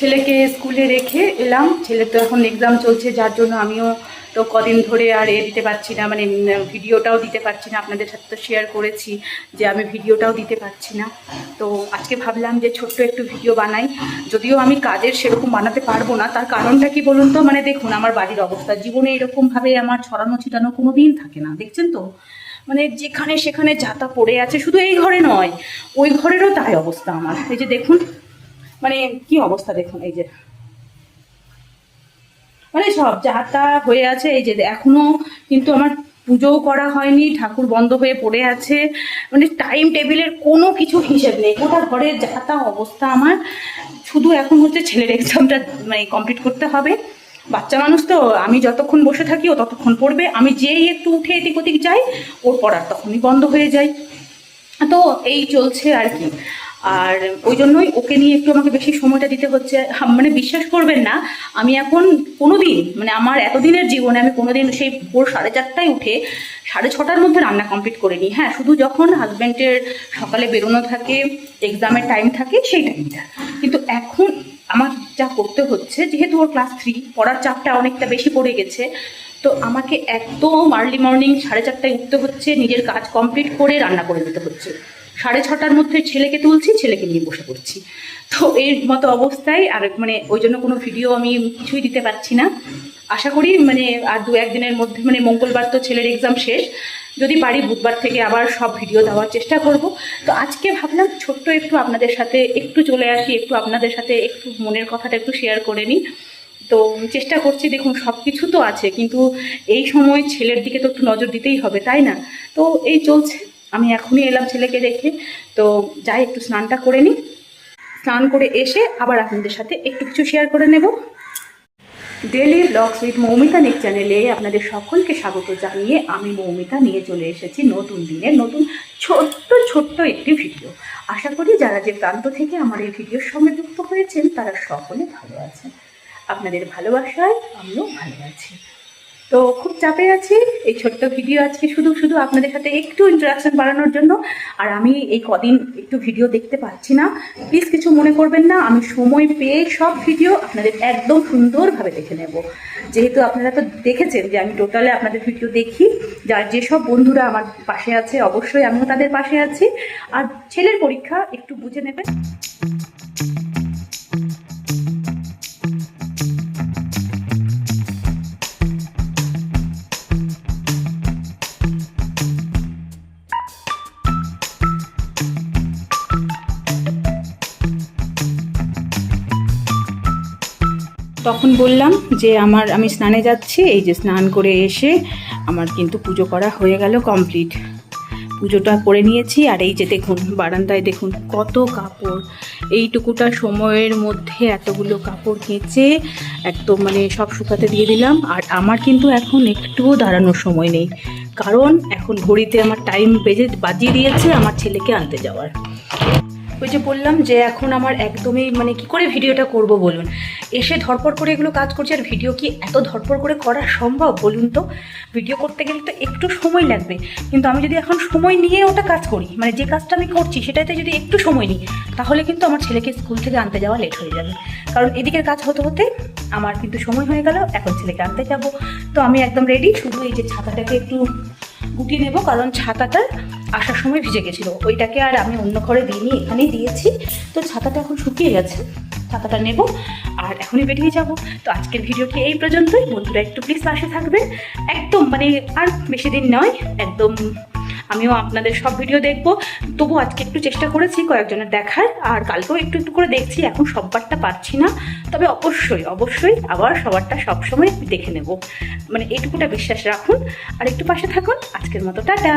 ছেলেকে স্কুলে রেখে এলাম। ছেলের তো এখন এক্সাম চলছে, যার জন্য আমিও তো কদিন ধরে আর এ দিতে পারছি না মানে ভিডিওটাও দিতে পারছি না। আপনাদের সাথে তো শেয়ার করেছি যে আমি ভিডিওটাও দিতে পারছি না। তো আজকে ভাবলাম যে ছোট্ট একটু ভিডিও বানাই। যদিও আমি কাজের সেরকম বানাতে পারব না, তার কারণটা কি বলুন তো? মানে দেখুন, আমার বাড়ির অবস্থা। জীবনে এরকমভাবে আমার ছড়ানো ছিটানো কোনো দিন থাকে না, দেখছেন তো? মানে যেখানে সেখানে যাতা পড়ে আছে, শুধু এই ঘরে নয়, ওই ঘরেরও তাই অবস্থা আমার। এই যে দেখুন মানে কি অবস্থা দেখুন, এই যে। মানে সব যাতা হয়ে আছে, এই যে এখনও কিন্তু আমার পুজোও করা হয়নি, ঠাকুর বন্ধ হয়ে পড়ে আছে। মানে টাইম টেবিলের কোনো কিছু হিসেব নেই। গোটা ঘরের যাতা অবস্থা আমার, শুধু এখন হচ্ছে ছেলের এক্সামটা মানে কমপ্লিট করতে হবে। বাচ্চা মানুষ তো, আমি যতক্ষণ বসে থাকি, ও ততক্ষণ পড়বে। আমি যেই একটু উঠে এদিক ওদিক যাই, ওর পড়ার তখনই বন্ধ হয়ে যায়। তো এই চলছে আর কি। আর ওই জন্যই ওকে নিয়ে একটু আমাকে বেশি সময়টা দিতে হচ্ছে। হাম- মানে বিশ্বাস করবেন না, আমি এখন কোনো দিন মানে আমার এতদিনের জীবনে আমি কোনো দিন সেই ভোর সাড়ে চারটায় উঠে সাড়ে ছটার মধ্যে রান্না কমপ্লিট করে নিই হ্যাঁ শুধু যখন হাজব্যান্ডের সকালে বেরোনো থাকে এক্সামের টাইম থাকে, সেই টাইমটা কিন্তু এখন আমার যা করতে হচ্ছে, যেহেতু ওর ক্লাস থ্রি পড়ার চাপটা অনেকটা বেশি পড়ে গেছে, তো আমাকে একদম আর্লি মর্নিং সাড়ে চারটায় উঠতে হচ্ছে, নিজের কাজ কমপ্লিট করে রান্না করে দিতে হচ্ছে। সাড়ে ছটার মধ্যে ছেলেকে তুলছি, ছেলেকে নিয়ে বসে পড়ছি। তো এর মতো অবস্থায় আর মানে ওই জন্য কোনো ভিডিও আমি কিছুই দিতে পারছি না। আশা করি মানে আর দু একদিনের মধ্যে মানে মঙ্গলবার তো ছেলের এক্সাম শেষ। যদি পারি বুধবার থেকে আবার সব ভিডিও দেওয়ার চেষ্টা করব। তো আজকে ভাবলাম ছোট্ট একটু আপনাদের সাথে একটু চলে আসি, একটু আপনাদের সাথে একটু মনের কথাটা একটু শেয়ার করে নিই। তো চেষ্টা করছি দেখুন সব কিছু তো আছে, কিন্তু এই সময় ছেলের দিকে তো একটু নজর দিতেই হবে, তাই না? তো এই চলছে। আমি এখনই এলাম ছেলেকে রেখে তো যাই, একটু স্নানটা করে নিই। স্নান করে এসে আবার আপনাদের সাথে একটু কিছু শেয়ার করে নেব। ডেলি ব্লগস উইথ মৌমিতা নেক চ্যানেলে আপনাদের সকলকে স্বাগত জানিয়ে আমি মৌমিতা নিয়ে চলে এসেছি নতুন দিনের নতুন ছোট্ট ছোট্ট একটি ভিডিও আশা করি যারা যে প্রান্ত থেকে আমার এই ভিডিওর সঙ্গে যুক্ত হয়েছেন, তারা সকলে ভালো আছেন। আপনাদের ভালোবাসায় আমিও ভালো আছি। তো খুব চাপে আছি। এই ছোট্ট ভিডিও আজকে শুধু শুধু আপনাদের সাথে একটু ইন্টারাকশন বাড়ানোর জন্য। আর আমি এই কদিন একটু ভিডিও দেখতে পাচ্ছি না। প্লিজ কিছু মনে করবেন না। আমি সময় পেয়ে সব ভিডিও আপনাদের একদম সুন্দরভাবে দেখে নেব। যেহেতু আপনারা তো দেখেছেন যে আমি টোটালে আপনাদের ভিডিও দেখি। যার যেসব বন্ধুরা আমার পাশে আছে, অবশ্যই আমিও তাদের পাশে আছি। আর ছেলের পরীক্ষা একটু বুঝে নেবেন। তখন বললাম যে আমার, আমি স্নানে যাচ্ছি, এই যে স্নান করে এসে আমার কিন্তু পুজো করা হয়ে গেল কমপ্লিট। পুজোটা করে নিয়েছি, আর এই যে দেখুন, বারান্দায় দেখুন কত কাপড়। এইটুকুটা সময়ের মধ্যে এতগুলো কাপড় কেচে একদম মানে সব শুকাতে দিয়ে দিলাম, আর আমার কিন্তু এখন একটুও দাঁড়ানোর সময় নেই। কারণ এখন ঘড়িতে আমার টাইম বেজে, বাজিয়ে দিয়েছে আমার ছেলেকে আনতে যাওয়ার। ওই যে বললাম যে এখন আমার একদমই মানে কি করে ভিডিওটা করব বলুন? এসে ধরপড় করে এগুলো কাজ করছি, আর ভিডিও কি এত ধরপড় করে করা সম্ভব বলুন তো? ভিডিও করতে গেলে তো একটু সময় লাগবে। কিন্তু আমি যদি এখন সময় নিয়ে ওটা কাজ করি মানে যে কাজটা আমি করছি সেটাতে যদি একটু সময় নিই, তাহলে কিন্তু আমার ছেলেকে স্কুল থেকে আনতে যাওয়া লেট হয়ে যাবে। কারণ এদিকের কাজ হতে হতে আমার কিন্তু সময় হয়ে গেল, এখন ছেলেকে আনতে যাব। তো আমি একদম রেডি শুধু এই যে ছাতাটাকে একটু গুটিয়ে নেব, কারণ ছাতাটা আসার সময় ভিজে গেছিল। ওইটাকে আর আমি অন্য ঘরে দিইনি, এখানেই দিয়েছি। তো ছাতাটা এখন শুকিয়ে গেছে, ছাতাটা নেব আর এখনই বেরিয়ে যাব। তো আজকের ভিডিওটি এই পর্যন্তই। বন্ধুরা, একটু প্লিজ পাশে থাকবে একদম মানে আর বেশি দিন নয়, একদম আমিও আপনাদের সব ভিডিও দেখব। তবু আজকে একটু চেষ্টা করেছি কয়েকজনের দেখার, আর কালকেও একটু একটু করে দেখছি, এখন সববারটা পারছি না। তবে অবশ্যই অবশ্যই আবার সবারটা সবসময় দেখে নেব। মানে এইটুকুটা বিশ্বাস রাখুন। আর একটু পাশে থাকুন। আজকের মতো টাটা।